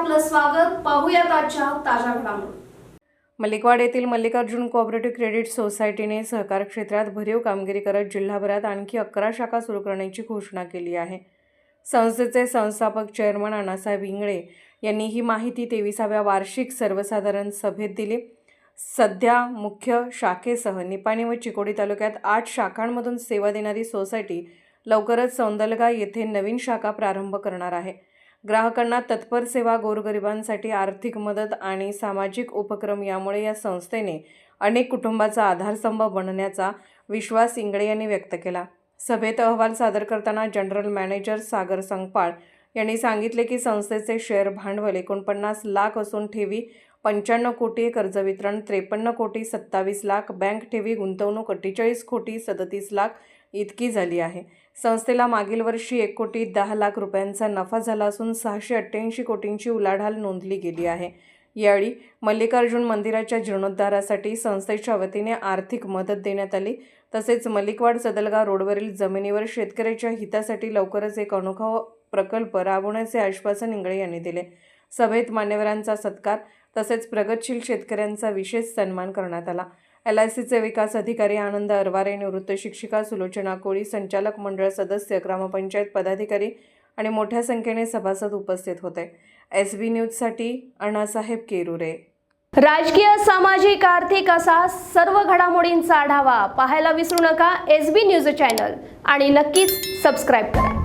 स्वागत. पाहूयात आजच्या ताज्या घडामोडी. मल्लिकवाड येथील मल्लिकार्जुन कोऑपरेटिव्ह क्रेडिट सोसायटीने सहकार क्षेत्रात भरीव कामगिरी करत जिल्हाभरात आणखी अकरा शाखा सुरू करण्याची घोषणा केली आहे. संस्थेचे संस्थापक चेअरमन अण्णासाहेब इंगळे यांनी ही माहिती तेविसाव्या वार्षिक सर्वसाधारण सभेत दिली. सध्या मुख्य शाखेसह निपाणी व चिकोडी तालुक्यात आठ शाखांमधून सेवा देणारी सोसायटी लवकरच सौंदलगा येथे नवीन शाखा प्रारंभ करणार आहे. ग्राहकांना तत्पर सेवा गोरगरिबांसाठी आर्थिक मदत आणि सामाजिक उपक्रम यामुळे या संस्थेने अनेक कुटुंबाचा आधारस्तंभ बनण्याचा विश्वास इंगळे यांनी व्यक्त केला. सभेत अहवाल सादर करताना जनरल मॅनेजर सागर संगपाळ यांनी सांगितले की संस्थेचे शेअर भांडवल एकोणपन्नास लाख असून ठेवी पंच्याण्णव कोटी कर्ज वितरण त्रेपन्न कोटी सत्तावीस लाख बँक ठेवी गुंतवणूक अठ्ठेचाळीस कोटी सदतीस लाख इतकी झाली आहे. संस्थेला मागील वर्षी एक कोटी दहा लाख रुपयांचा नफा झाला असून सहाशे अठ्ठ्याऐंशी कोटींची उलाढाल नोंदली गेली आहे. यावेळी मल्लिकार्जुन मंदिराच्या जीर्णोद्धारासाठी संस्थेच्या वतीने आर्थिक मदत देण्यात आली. तसेच मल्लिकवाड सदलगा रोडवरील जमिनीवर शेतकऱ्याच्या हितासाठी लवकरच एक अनोखा प्रकल्प राबवण्याचे आश्वासन इंगळे यांनी दिले. सभेत मान्यवरांचा सत्कार तसेच प्रगतशील शेतकऱ्यांचा विशेष सन्मान करण्यात आला. एल आय सीचे विकास अधिकारी आनंद अरवारे निवृत्त शिक्षिका सुलोचना कोळी संचालक मंडळ सदस्य ग्रामपंचायत पदाधिकारी आणि मोठ्या संख्येने सभासद उपस्थित होते. एस बी न्यूजसाठी अण्णासाहेब केरुरे. राजकीय सामाजिक आर्थिक असा सर्व घडामोडींचा आढावा पाहायला विसरू नका एस बी न्यूज चॅनल आणि नक्कीच सबस्क्राईब करा.